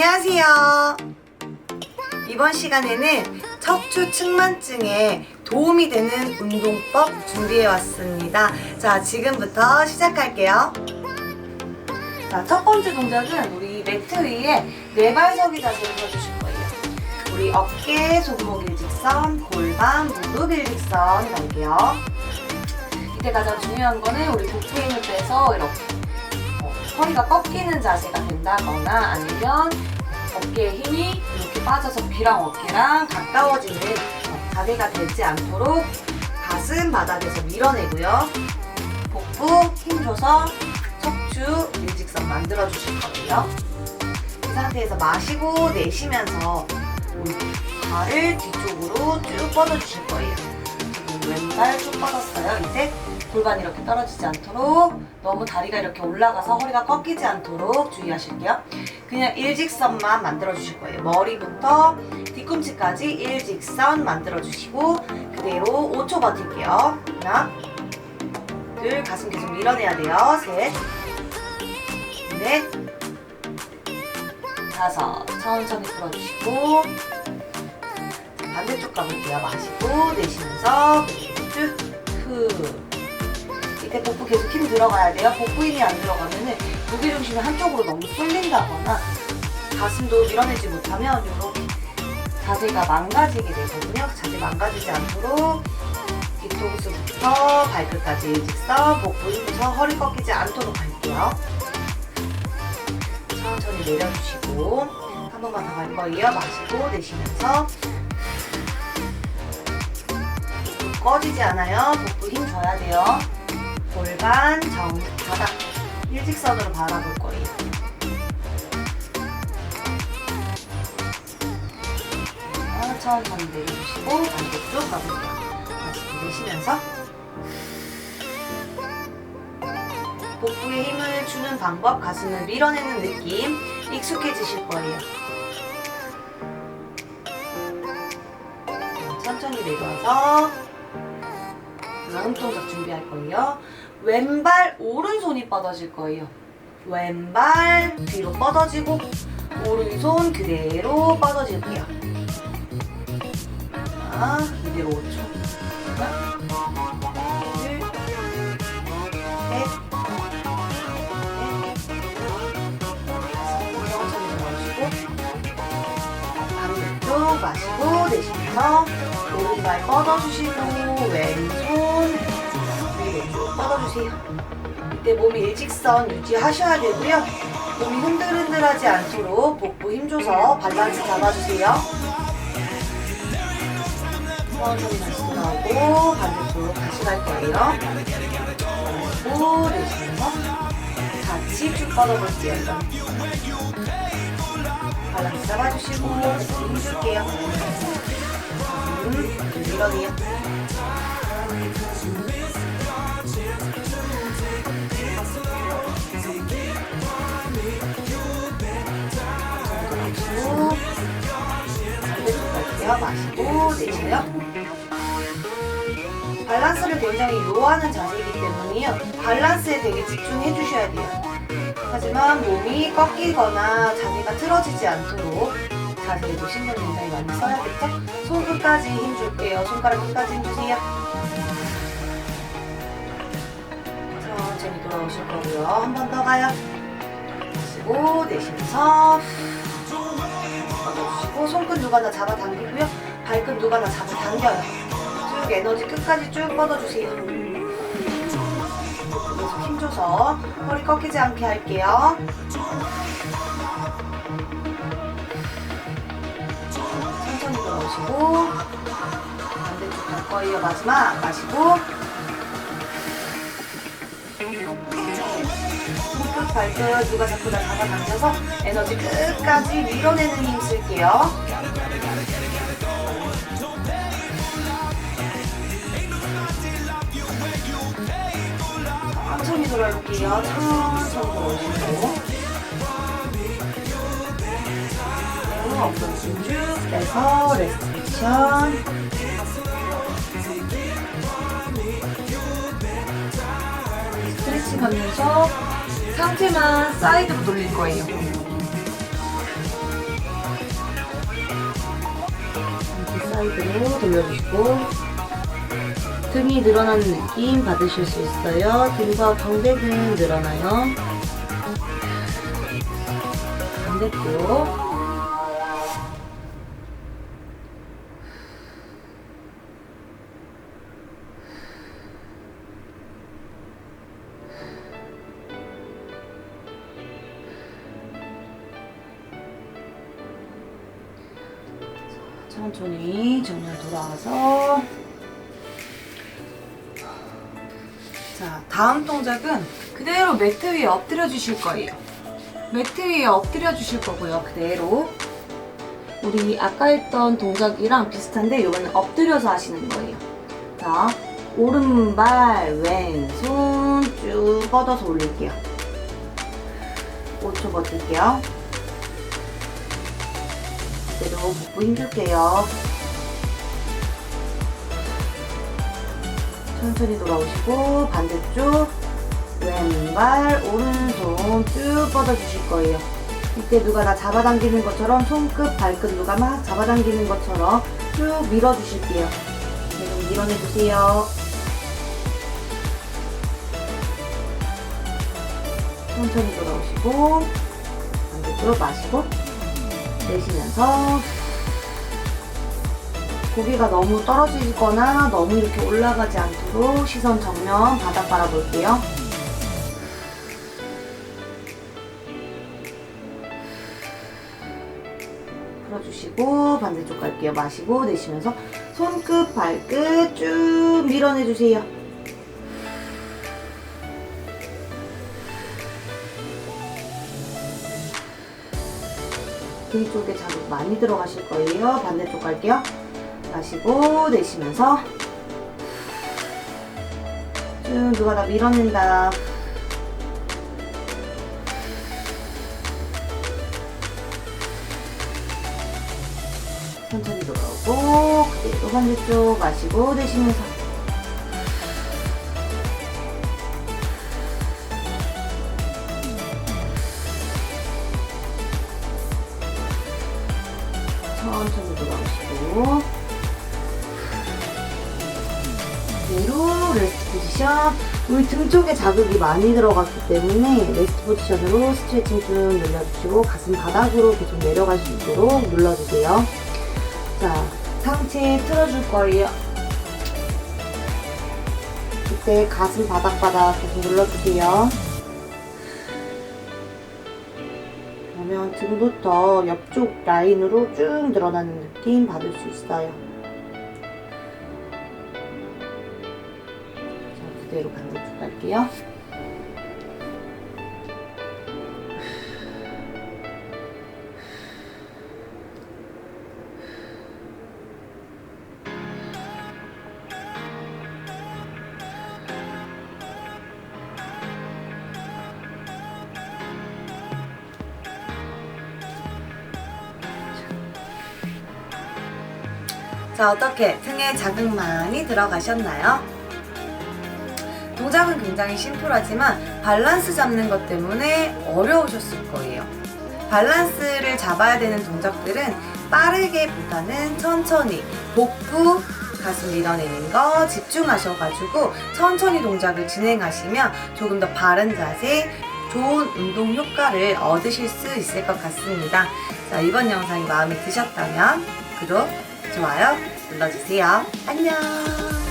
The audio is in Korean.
안녕하세요. 이번 시간에는 척추 측만증에 도움이 되는 운동법 준비해 왔습니다. 자, 지금부터 시작할게요. 자, 첫 번째 동작은 우리 매트 위에 네발서기 자세를 해주실 거예요. 우리 어깨, 손목 일직선, 골반, 무릎 일직선 갈게요. 이때 가장 중요한 거는 우리 복부 힘을 빼서 이렇게 어, 허리가 꺾이는 자세가 된다거나 아니면 어깨에 힘이 이렇게 빠져서 귀랑 어깨랑 가까워지는 어, 자세가 되지 않도록 가슴 바닥에서 밀어내고요. 복부 힘 줘서 척추 일직선 만들어 주실 거예요. 이 상태에서 마시고 내쉬면서 발을 뒤쪽으로 쭉 뻗어 주실 거예요. 왼발 쭉 뻗었어요. 이제 골반이 이렇게 떨어지지 않도록 너무 다리가 이렇게 올라가서 허리가 꺾이지 않도록 주의하실게요. 그냥 일직선만 만들어 주실 거예요. 머리부터 뒤꿈치까지 일직선 만들어 주시고 그대로 5초 버틸게요. 하나, 둘, 가슴 계속 밀어내야 돼요. 셋, 넷, 다섯. 천천히 풀어주시고 반대쪽 가볼게요. 마시고 내쉬면서 쭉, 후. 이때 복부 계속 힘 들어가야 돼요. 복부 힘이 안 들어가면은 무게중심이 한쪽으로 너무 쏠린다거나 가슴도 밀어내지 못하면 이렇게 자세가 망가지게 되거든요. 자세 망가지지 않도록 뒤통수부터 발끝까지 일직선, 복부 힘에서 허리 꺾이지 않도록 할게요. 천천히 내려주시고 한 번만 더 갈 거예요. 마시고 내쉬면서 꺼지지 않아요. 복부 힘 줘야 돼요. 골반, 정, 바닥 일직선으로 바라볼 거예요. 자, 천천히 내려주시고 반대쪽 가볼게요. 다시 내쉬면서 복부에 힘을 주는 방법, 가슴을 밀어내는 느낌 익숙해지실 거예요. 천천히 내려와서 다음 동작 준비할 거예요. 왼발 오른손이 뻗어질 거예요. 왼발 뒤로 뻗어지고 오른손 그대로 뻗어질게요. 자, 이대로 5초. 하나, 둘, 셋, 넷, 천천히 들어주시고 반대쪽 마시고 내쉬면서 오른발 뻗어주시고 왼손 뻗어주세요. 이때 몸이 일직선 유지하셔야 되고요. 몸이 흔들흔들하지 않도록 복부 힘줘서 밸런스 잡아주세요. 천천히 다시 돌아오고 반대쪽 다시 갈 거예요. 마시고 내쉬면서 같이 쭉 뻗어볼게요. 밸런스 잡아주시고 힘줄게요. 음, 밀어내요. 갈게요. 마시고 내쉬요. 밸런스를 굉장히 요하는 자세이기 때문에요. 밸런스에 되게 집중해 주셔야 돼요. 하지만 몸이 꺾이거나 자세가 틀어지지 않도록 자세에도 신경 굉장히 많이 써야겠죠? 손 끝까지 힘 줄게요. 손가락 끝까지 힘 주세요. 천천히 돌아오실 거고요. 한 번 더 가요. 마시고 내쉬면서 뻗어주시고 손끝 누가 다 잡아당기고요. 발끝 누가 다 잡아당겨요. 쭉 에너지 끝까지 쭉 뻗어주세요. 계속 힘줘서 허리 꺾이지 않게 할게요. 천천히 돌아오시고 반대쪽 갈 거예요. 마지막 마시고 손끝 발끝 누가 자꾸 다 잡아당겨서 에너지 끝까지 밀어내는 힘 쓸게요. 천천히 돌아올게요. 천천히 돌아오시고. 네, 엉덩이 쭉 빼서 레스트레이션. 하면서 상체만 사이드로 돌릴 거예요. 이렇게 사이드로 돌려주시고 등이 늘어나는 느낌 받으실 수 있어요. 등과 광배근 늘어나요. 반대쪽 천천히 정면 돌아와서. 자 다음 동작은 그대로 매트 위에 엎드려 주실 거예요. 매트 위에 엎드려 주실 거고요 그대로. 우리 아까 했던 동작이랑 비슷한데 이거는 엎드려서 하시는 거예요. 자 오른발 왼손 쭉 뻗어서 올릴게요. 5초 버틸게요. 그 대로 복부 힘줄게요. 천천히 돌아오시고 반대쪽 왼발 오른손 쭉 뻗어주실 거예요. 이때 누가 나 잡아당기는 것처럼 손끝 발끝 누가 막 잡아당기는 것처럼 쭉 밀어주실게요. 계속 밀어내주세요. 천천히 돌아오시고 반대쪽 마시고 내쉬면서 고개가 너무 떨어지거나 너무 이렇게 올라가지 않도록 시선 정면 바닥 바라볼게요. 풀어주시고 반대쪽 갈게요. 마시고 내쉬면서 손끝 발끝 쭉 밀어내주세요. 등 쪽에 자극 많이 들어가실 거예요. 반대쪽 갈게요. 마시고 내쉬면서 쭉 누가 나 밀어낸다. 천천히 돌아오고 그대로 반대쪽 마시고 내쉬면서 천천히 돌아오시고. 그대로 레스트 포지션. 우리 등 쪽에 자극이 많이 들어갔기 때문에 레스트 포지션으로 스트레칭 쭉 늘려주시고 가슴 바닥으로 계속 내려갈 수 있도록 눌러주세요. 자 상체 틀어줄 거예요. 이때 가슴 바닥바닥 계속 눌러주세요 등부터 옆쪽 라인으로 쭉 늘어나는 느낌 받을 수 있어요. 자, 그대로 반대쪽 갈게요. 자, 어떻게 등에 자극 많이 들어가셨나요? 동작은 굉장히 심플하지만 밸런스 잡는 것 때문에 어려우셨을 거예요. 밸런스를 잡아야 되는 동작들은 빠르게보다는 천천히 복부 가슴 밀어내는 거 집중하셔가지고 천천히 동작을 진행하시면 조금 더 바른 자세, 좋은 운동 효과를 얻으실 수 있을 것 같습니다. 자, 이번 영상이 마음에 드셨다면 구독, 좋아요 눌러주세요. 안녕!